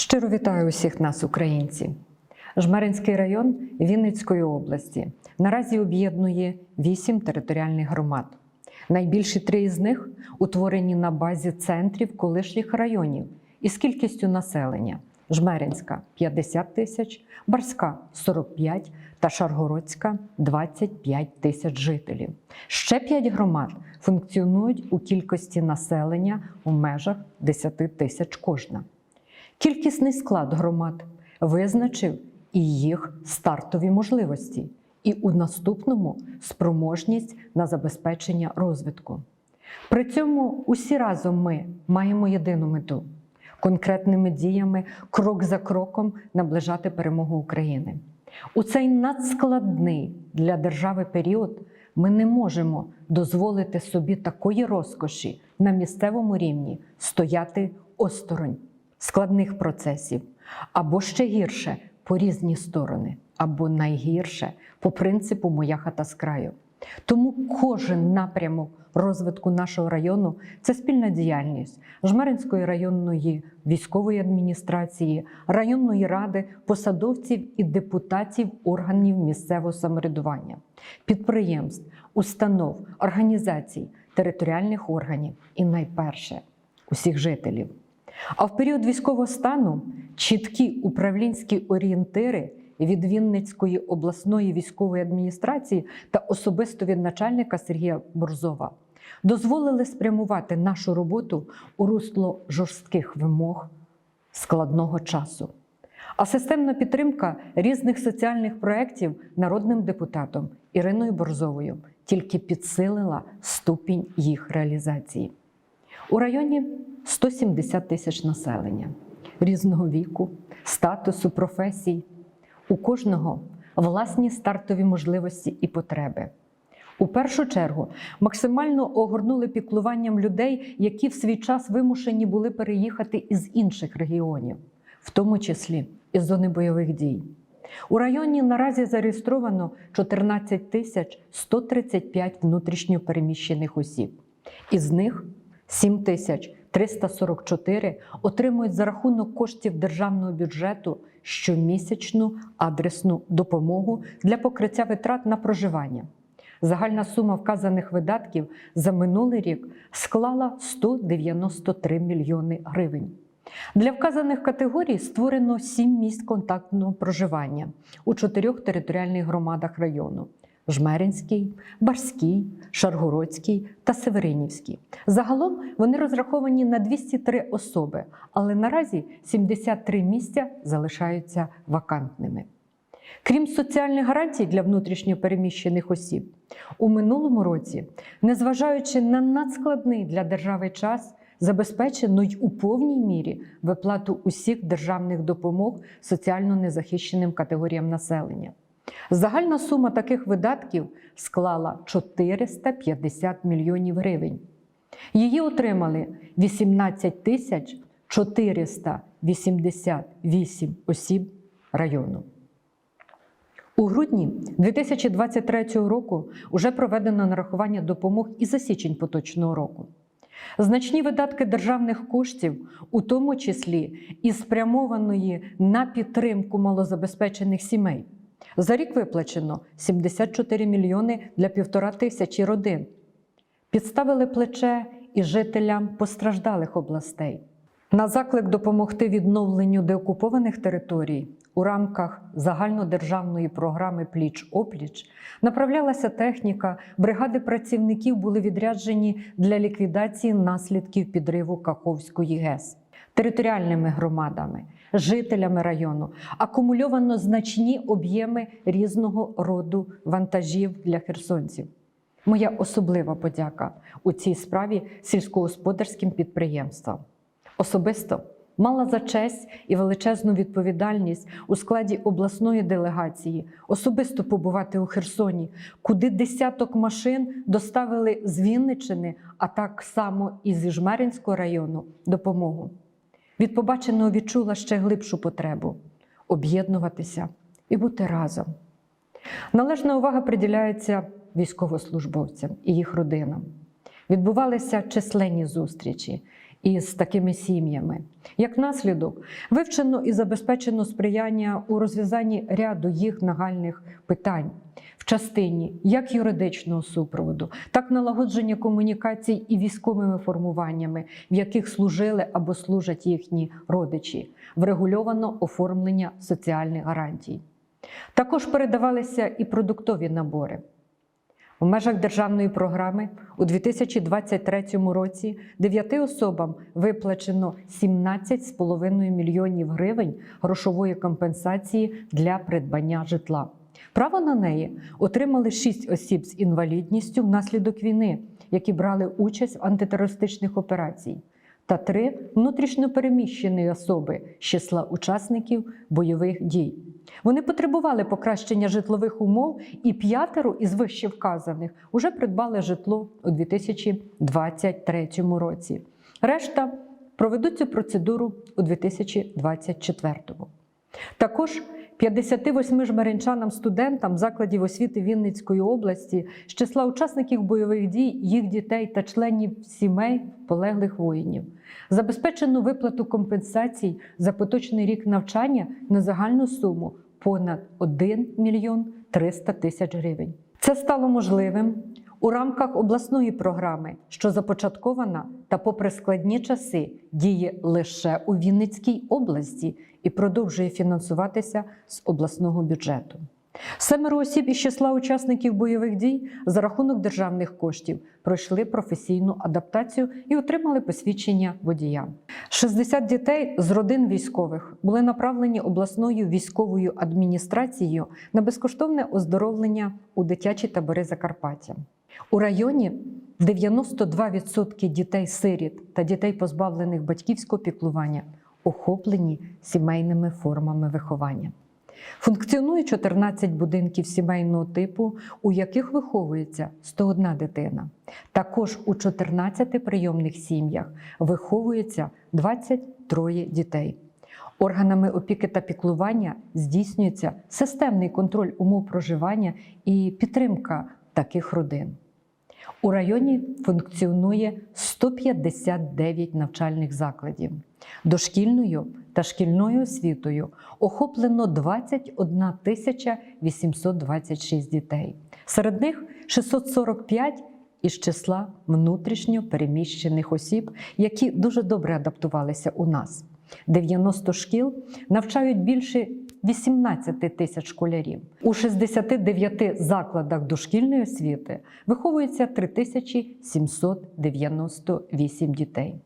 Щиро вітаю усіх нас, українці. Жмеринський район Вінницької області наразі об'єднує вісім територіальних громад. Найбільші три із них утворені на базі центрів колишніх районів із кількістю населення: Жмеринська 50 тисяч, Барська 45 та Шаргородська 25 тисяч жителів. Ще п'ять громад функціонують у кількості населення у межах 10 тисяч кожна. Кількісний склад громад визначив і їх стартові можливості, і у наступному спроможність на забезпечення розвитку. При цьому усі разом ми маємо єдину мету конкретними діями, крок за кроком наближати перемогу України. У цей надскладний для держави період ми не можемо дозволити собі такої розкоші на місцевому рівні стояти осторонь складних процесів, або ще гірше по різні сторони, або найгірше по принципу моя хата з краю. Тому кожен напрямок розвитку нашого району це спільна діяльність Жмеринської районної військової адміністрації, районної ради, посадовців і депутатів органів місцевого самоврядування, підприємств, установ, організацій, територіальних органів і найперше усіх жителів. А в період військового стану чіткі управлінські орієнтири від Вінницької обласної військової адміністрації та особисто від начальника Сергія Борзова дозволили спрямувати нашу роботу у русло жорстких вимог складного часу. А системна підтримка різних соціальних проєктів народним депутатом Іриною Борзовою тільки підсилила ступінь їх реалізації. У районі 170 тисяч населення різного віку, статусу, професій. У кожного власні стартові можливості і потреби. У першу чергу максимально огорнули піклуванням людей, які в свій час вимушені були переїхати із інших регіонів, в тому числі із зони бойових дій. У районі наразі зареєстровано 14 тисяч 135 внутрішньо переміщених осіб. Із них 7 тисяч 344 отримують за рахунок коштів державного бюджету щомісячну адресну допомогу для покриття витрат на проживання. Загальна сума вказаних видатків за минулий рік склала 193 мільйони гривень. Для вказаних категорій створено сім місць контактного проживання у чотирьох територіальних громадах району: Жмеринський, Барський, Шаргородський та Северинівський. Загалом вони розраховані на 203 особи, але наразі 73 місця залишаються вакантними. Крім соціальних гарантій для внутрішньо переміщених осіб, у минулому році, незважаючи на надскладний для держави час, забезпечено й у повній мірі виплату усіх державних допомог соціально незахищеним категоріям населення. Загальна сума таких видатків склала 450 мільйонів гривень. Її отримали 18 тисяч 488 осіб району. У грудні 2023 року вже проведено нарахування допомог і за січень поточного року. Значні видатки державних коштів, у тому числі і спрямованої на підтримку малозабезпечених сімей. За рік виплачено 74 мільйони для півтора тисячі родин. Підставили плече і жителям постраждалих областей. На заклик допомогти відновленню деокупованих територій у рамках загальнодержавної програми Пліч опліч направлялася техніка, бригади працівників були відряджені для ліквідації наслідків підриву Каховської ГЕС територіальними громадами, жителями району акумульовано значні об'єми різного роду вантажів для херсонців. Моя особлива подяка у цій справі сільськогосподарським підприємствам. Особисто мала за честь і величезну відповідальність у складі обласної делегації особисто побувати у Херсоні, куди десяток машин доставили з Вінничини, а так само і зі Жмеринського району допомогу. Від побаченого відчула ще глибшу потребу об'єднуватися і бути разом. Належна увага приділяється військовослужбовцям і їх родинам. Відбувалися численні зустрічі із такими сім'ями. Як наслідок, вивчено і забезпечено сприяння у розв'язанні ряду їх нагальних питань в частині як юридичного супроводу, так налагодження комунікацій і військовими формуваннями, в яких служили або служать їхні родичі, врегульовано оформлення соціальних гарантій. Також передавалися і продуктові набори. У межах державної програми у 2023 році дев'яти особам виплачено 17,5 мільйонів гривень грошової компенсації для придбання житла. Право на неї отримали шість осіб з інвалідністю внаслідок війни, які брали участь в антитерористичних операціях, та три внутрішньопереміщені особи з числа учасників бойових дій. Вони потребували покращення житлових умов, і п'ятеро із вище вказаних уже придбали житло у 2023 році. Решта проведуть цю процедуру у 2024. Також 58 жмеринчанам студентам закладів освіти Вінницької області з числа учасників бойових дій, їх дітей та членів сімей полеглих воїнів забезпечено виплату компенсацій за поточний рік навчання на загальну суму понад 1 мільйон 300 тисяч гривень. Це стало можливим у рамках обласної програми, що започаткована та, попри складні часи, діє лише у Вінницькій області і продовжує фінансуватися з обласного бюджету. Семеро осіб із числа учасників бойових дій за рахунок державних коштів пройшли професійну адаптацію і отримали посвідчення водія. 60 дітей з родин військових були направлені обласною військовою адміністрацією на безкоштовне оздоровлення у дитячі табори Закарпаття. У районі 92% дітей-сиріт та дітей, позбавлених батьківського піклування, охоплені сімейними формами виховання. Функціонує 14 будинків сімейного типу, у яких виховується 101 дитина. Також у 14 прийомних сім'ях виховується 23 дітей. Органами опіки та піклування здійснюється системний контроль умов проживання і підтримка таких родин. У районі функціонує 159 навчальних закладів. Дошкільною та шкільною освітою охоплено 21 тисяча 826 дітей. Серед них 645 із числа внутрішньо переміщених осіб, які дуже добре адаптувалися у нас. 90 шкіл навчають більше 18 тисяч школярів. У 69 закладах дошкільної освіти виховується 3798 дітей.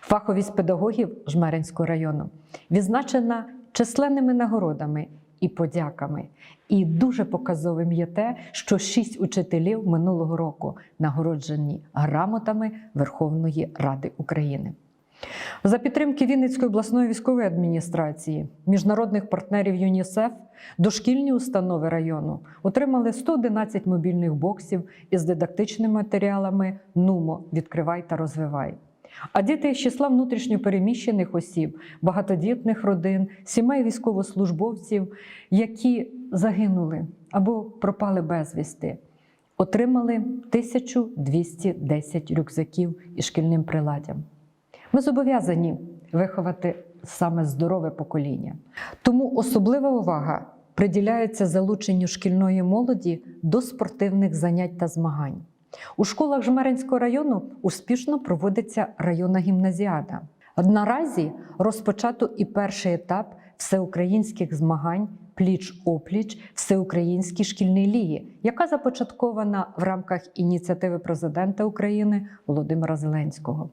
Фаховість педагогів Жмеринського району відзначена численними нагородами і подяками. І дуже показовим є те, що шість учителів минулого року нагороджені грамотами Верховної Ради України. За підтримки Вінницької обласної військової адміністрації, міжнародних партнерів ЮНІСЕФ, дошкільні установи району отримали 111 мобільних боксів із дидактичними матеріалами НУМО Відкривай та розвивай. А діти з числа внутрішньопереміщених осіб, багатодітних родин, сімей військовослужбовців, які загинули або пропали безвісти, отримали 1210 рюкзаків із шкільним приладдям. Ми зобов'язані виховати саме здорове покоління. Тому особлива увага приділяється залученню шкільної молоді до спортивних занять та змагань. У школах Жмеринського району успішно проводиться районна гімназіада. Наразі розпочато і перший етап всеукраїнських змагань пліч-опліч Всеукраїнській шкільній лігі, яка започаткована в рамках ініціативи президента України Володимира Зеленського.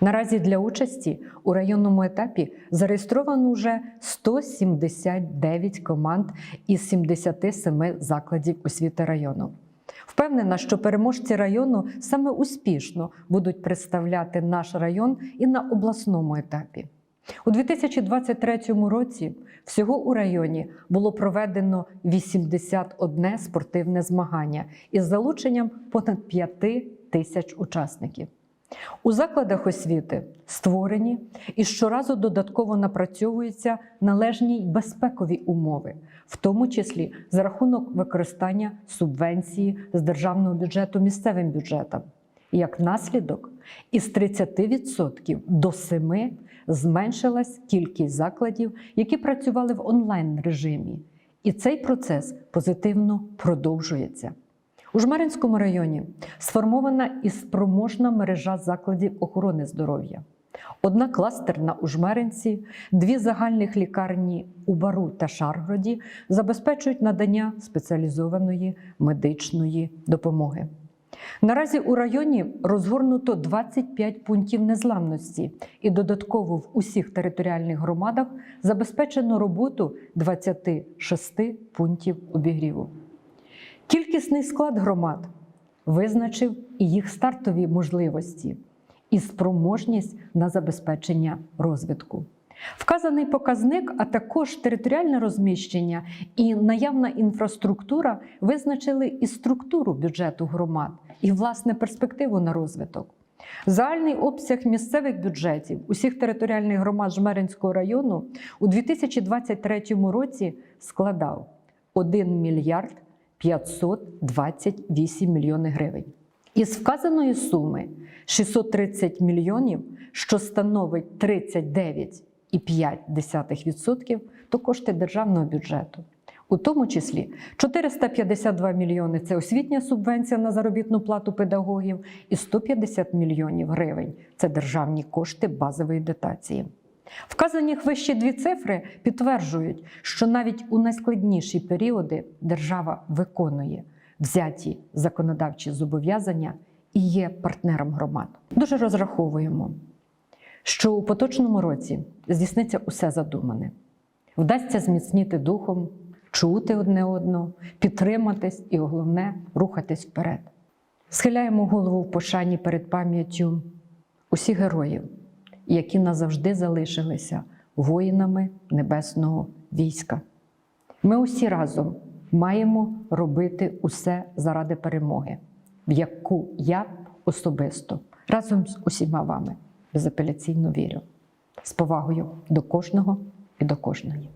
Наразі для участі у районному етапі зареєстровано вже 179 команд із 77 закладів освіти району. Впевнена, що переможці району саме успішно будуть представляти наш район і на обласному етапі. У 2023 році всього у районі було проведено 81 спортивне змагання із залученням понад 5 тисяч учасників. У закладах освіти створені і щоразу додатково напрацьовуються належні безпекові умови, в тому числі за рахунок використання субвенції з державного бюджету місцевим бюджетам. Як наслідок, із 30% до 7% зменшилась кількість закладів, які працювали в онлайн режимі. І цей процес позитивно продовжується. У Жмеринському районі сформована і спроможна мережа закладів охорони здоров'я. Одна кластерна у Жмеринці, дві загальних лікарні у Бару та Шаргороді забезпечують надання спеціалізованої медичної допомоги. Наразі у районі розгорнуто 25 пунктів незламності, і додатково в усіх територіальних громадах забезпечено роботу 26 пунктів обігріву. Кількісний склад громад визначив і їх стартові можливості і спроможність на забезпечення розвитку. Вказаний показник, а також територіальне розміщення і наявна інфраструктура визначили і структуру бюджету громад, і власне перспективу на розвиток. Загальний обсяг місцевих бюджетів усіх територіальних громад Жмеринського району у 2023 році складав 1 мільярд 528 мільйони гривень. Із вказаної суми 630 мільйонів, що становить 39,5% то кошти державного бюджету. У тому числі 452 мільйони це освітня субвенція на заробітну плату педагогів і 150 мільйонів гривень це державні кошти базової дотації. Вказані вищі дві цифри підтверджують, що навіть у найскладніші періоди держава виконує взяті законодавчі зобов'язання і є партнером громад. Дуже розраховуємо, що у поточному році здійсниться усе задумане. Вдасться зміцніти духом, чути одне одного, підтриматись і головне рухатись вперед. Схиляємо голову в пошані перед пам'яттю усіх героїв, які назавжди залишилися воїнами небесного війська. Ми усі разом маємо робити усе заради перемоги, в яку я особисто разом з усіма вами безапеляційно вірю. З повагою до кожного і до кожної.